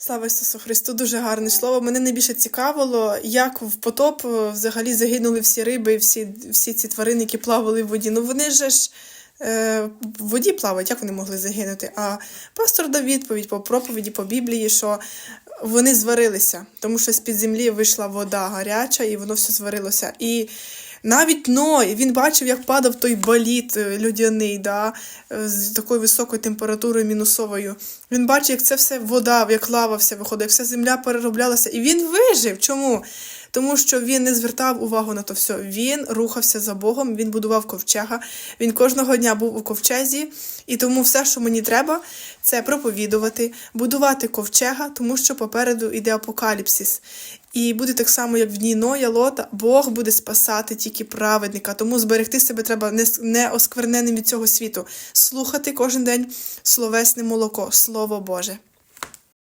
Слава Ісусу Христу, дуже гарне слово. Мене найбільше цікавило, як в потоп е, взагалі загинули всі риби всі, всі ці тварини, які плавали в воді. Ну вони ж е, в воді плавають, як вони могли загинути? А пастор дав відповідь по проповіді, по Біблії, що вони зварилися, тому що з-під землі вийшла вода гаряча, і воно все зварилося. І навіть Ной, він бачив, як падав той боліт е, людяний, да, е, з такою високою температурою мінусовою. Він бачив, як це все вода, як лава вся виходить, як вся земля перероблялася. І він вижив. Чому? Тому що він не звертав увагу на то все. Він рухався за Богом, він будував ковчега. Він кожного дня був у ковчезі, і тому все, що мені треба, це проповідувати, будувати ковчега, тому що попереду йде апокаліпсис. І буде так само, як в дні Ноя, Лота, Бог буде спасати тільки праведника. Тому зберегти себе треба не, оскверненим від цього світу, слухати кожен день словесне молоко, Слово Боже.